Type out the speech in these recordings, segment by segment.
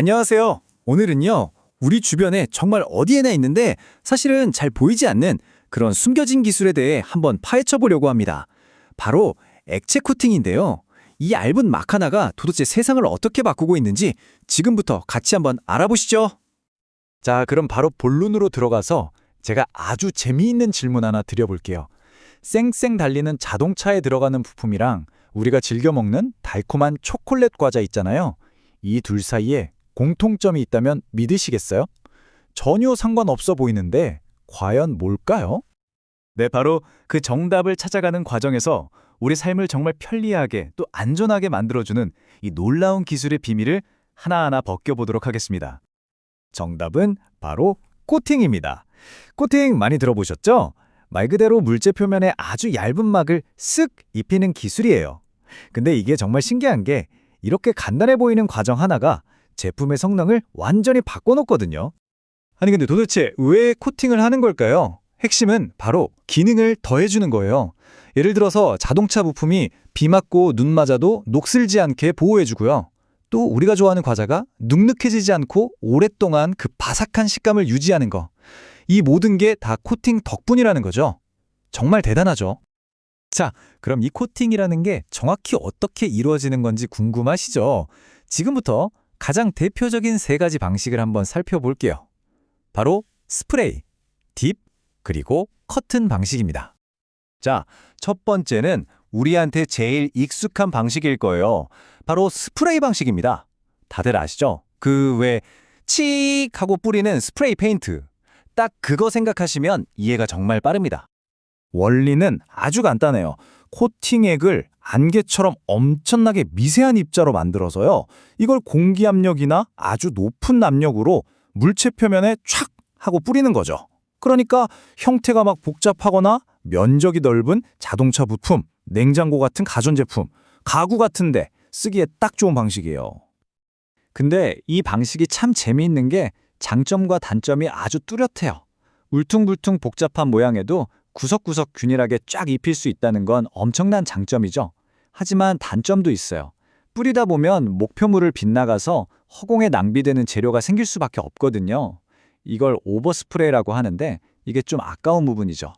안녕하세요. 오늘은요, 우리 주변에 정말 어디에나 있는데 사실은 잘 보이지 않는 그런 숨겨진 기술에 대해 한번 파헤쳐 보려고 합니다. 바로 액체 코팅인데요. 이 얇은 막 하나가 도대체 세상을 어떻게 바꾸고 있는지 지금부터 같이 한번 알아보시죠. 자, 그럼 바로 본론으로 들어가서 제가 아주 재미있는 질문 하나 드려볼게요. 쌩쌩 달리는 자동차에 들어가는 부품이랑 우리가 즐겨 먹는 달콤한 초콜릿 과자 있잖아요. 이 둘 사이에 공통점이 있다면 믿으시겠어요? 전혀 상관없어 보이는데 과연 뭘까요? 네, 바로 그 정답을 찾아가는 과정에서 우리 삶을 정말 편리하게 또 안전하게 만들어주는 이 놀라운 기술의 비밀을 하나하나 벗겨보도록 하겠습니다. 정답은 바로 코팅입니다. 코팅 많이 들어보셨죠? 말 그대로 물체 표면에 아주 얇은 막을 쓱 입히는 기술이에요. 근데 이게 정말 신기한 게 이렇게 간단해 보이는 과정 하나가 제품의 성능을 완전히 바꿔놓거든요. 아니 근데 도대체 왜 코팅을 하는 걸까요? 핵심은 바로 기능을 더해주는 거예요. 예를 들어서 자동차 부품이 비 맞고 눈 맞아도 녹슬지 않게 보호해주고요. 또 우리가 좋아하는 과자가 눅눅해지지 않고 오랫동안 그 바삭한 식감을 유지하는 거. 이 모든 게 다 코팅 덕분이라는 거죠. 정말 대단하죠. 자, 그럼 이 코팅이라는 게 정확히 어떻게 이루어지는 건지 궁금하시죠? 지금부터 가장 대표적인 세 가지 방식을 한번 살펴볼게요. 바로 스프레이, 딥, 그리고 커튼 방식입니다. 자, 첫 번째는 우리한테 제일 익숙한 방식일 거예요. 바로 스프레이 방식입니다. 다들 아시죠? 그왜칙 하고 뿌리는 스프레이 페인트. 딱 그거 생각하시면 이해가 정말 빠릅니다. 원리는 아주 간단해요. 코팅액을 안개처럼 엄청나게 미세한 입자로 만들어서요. 이걸 공기 압력이나 아주 높은 압력으로 물체 표면에 촥 하고 뿌리는 거죠. 그러니까 형태가 막 복잡하거나 면적이 넓은 자동차 부품, 냉장고 같은 가전제품, 가구 같은데 쓰기에 딱 좋은 방식이에요. 근데 이 방식이 참 재미있는 게 장점과 단점이 아주 뚜렷해요. 울퉁불퉁 복잡한 모양에도 구석구석 균일하게 쫙 입힐 수 있다는 건 엄청난 장점이죠. 하지만 단점도 있어요. 뿌리다 보면 목표물을 빗나가서 허공에 낭비되는 재료가 생길 수밖에 없거든요. 이걸 오버스프레이라고 하는데 이게 좀 아까운 부분이죠.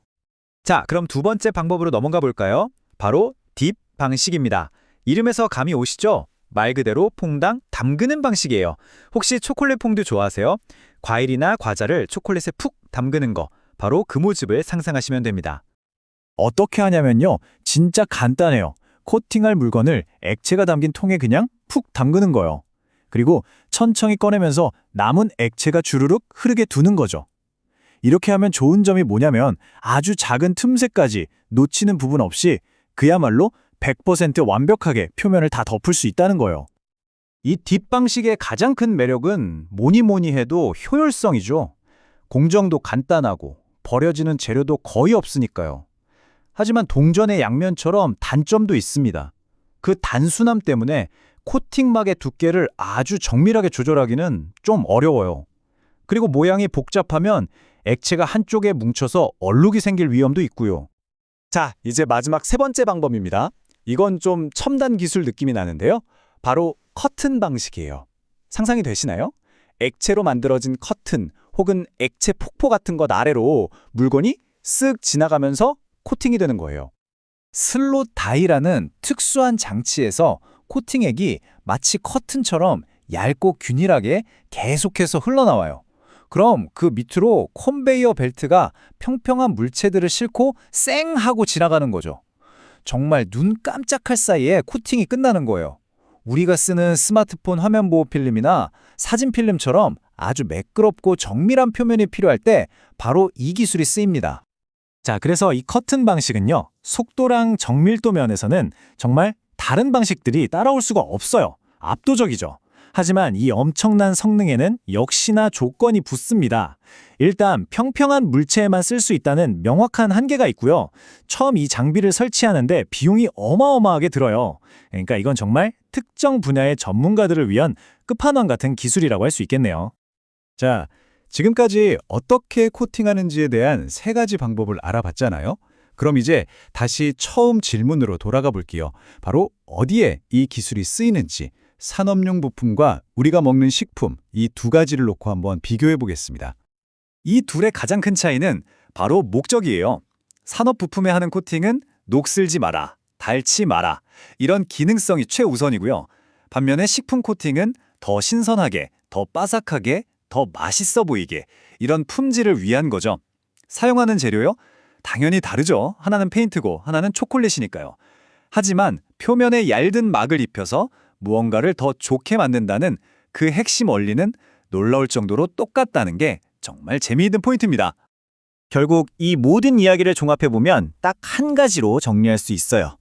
자, 그럼 두 번째 방법으로 넘어가 볼까요? 바로 딥 방식입니다. 이름에서 감이 오시죠? 말 그대로 퐁당 담그는 방식이에요. 혹시 초콜릿 퐁듀 좋아하세요? 과일이나 과자를 초콜릿에 푹 담그는 거, 바로 그 모습을 상상하시면 됩니다. 어떻게 하냐면요. 진짜 간단해요. 코팅할 물건을 액체가 담긴 통에 그냥 푹 담그는 거예요. 그리고 천천히 꺼내면서 남은 액체가 주르륵 흐르게 두는 거죠. 이렇게 하면 좋은 점이 뭐냐면 아주 작은 틈새까지 놓치는 부분 없이 그야말로 100% 완벽하게 표면을 다 덮을 수 있다는 거예요. 이 뒷방식의 가장 큰 매력은 뭐니 뭐니 해도 효율성이죠. 공정도 간단하고 버려지는 재료도 거의 없으니까요. 하지만 동전의 양면처럼 단점도 있습니다. 그 단순함 때문에 코팅막의 두께를 아주 정밀하게 조절하기는 좀 어려워요. 그리고 모양이 복잡하면 액체가 한쪽에 뭉쳐서 얼룩이 생길 위험도 있고요. 자, 이제 마지막 세 번째 방법입니다. 이건 좀 첨단 기술 느낌이 나는데요. 바로 커튼 방식이에요. 상상이 되시나요? 액체로 만들어진 커튼 혹은 액체 폭포 같은 것 아래로 물건이 쓱 지나가면서 코팅이 되는 거예요. 슬롯 다이라는 특수한 장치에서 코팅액이 마치 커튼처럼 얇고 균일하게 계속해서 흘러나와요. 그럼 그 밑으로 컨베이어 벨트가 평평한 물체들을 싣고 쌩 하고 지나가는 거죠. 정말 눈 깜짝할 사이에 코팅이 끝나는 거예요. 우리가 쓰는 스마트폰 화면 보호 필름이나 사진 필름처럼 아주 매끄럽고 정밀한 표면이 필요할 때 바로 이 기술이 쓰입니다. 자, 그래서 이 커튼 방식은요. 속도랑 정밀도 면에서는 정말 다른 방식들이 따라올 수가 없어요. 압도적이죠. 하지만 이 엄청난 성능에는 역시나 조건이 붙습니다. 일단 평평한 물체에만 쓸 수 있다는 명확한 한계가 있고요. 처음 이 장비를 설치하는데 비용이 어마어마하게 들어요. 그러니까 이건 정말 특정 분야의 전문가들을 위한 끝판왕 같은 기술이라고 할 수 있겠네요. 자, 지금까지 어떻게 코팅하는지에 대한 세 가지 방법을 알아봤잖아요. 그럼 이제 다시 처음 질문으로 돌아가 볼게요. 바로 어디에 이 기술이 쓰이는지, 산업용 부품과 우리가 먹는 식품 이 두 가지를 놓고 한번 비교해 보겠습니다. 이 둘의 가장 큰 차이는 바로 목적이에요. 산업 부품에 하는 코팅은 녹슬지 마라, 닳지 마라 이런 기능성이 최우선이고요. 반면에 식품 코팅은 더 신선하게, 더 바삭하게, 더 맛있어 보이게 이런 품질을 위한 거죠. 사용하는 재료요? 당연히 다르죠. 하나는 페인트고 하나는 초콜릿이니까요. 하지만 표면에 얇은 막을 입혀서 무언가를 더 좋게 만든다는 그 핵심 원리는 놀라울 정도로 똑같다는 게 정말 재미있는 포인트입니다. 결국 이 모든 이야기를 종합해보면 딱 한 가지로 정리할 수 있어요.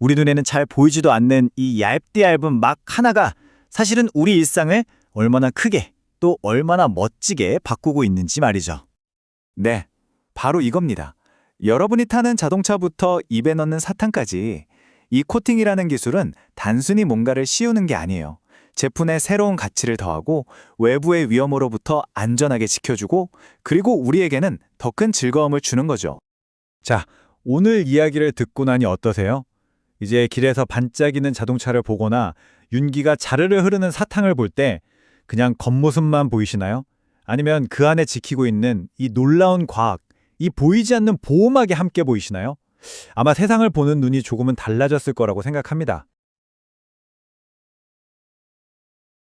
우리 눈에는 잘 보이지도 않는 이 얇디 얇은 막 하나가 사실은 우리 일상을 얼마나 크게 또 얼마나 멋지게 바꾸고 있는지 말이죠. 네, 바로 이겁니다. 여러분이 타는 자동차부터 입에 넣는 사탕까지 이 코팅이라는 기술은 단순히 뭔가를 씌우는 게 아니에요. 제품에 새로운 가치를 더하고 외부의 위험으로부터 안전하게 지켜주고 그리고 우리에게는 더 큰 즐거움을 주는 거죠. 자, 오늘 이야기를 듣고 나니 어떠세요? 이제 길에서 반짝이는 자동차를 보거나 윤기가 자르르 흐르는 사탕을 볼 때 그냥 겉모습만 보이시나요? 아니면 그 안에 지키고 있는 이 놀라운 과학, 이 보이지 않는 보호막이 함께 보이시나요? 아마 세상을 보는 눈이 조금은 달라졌을 거라고 생각합니다.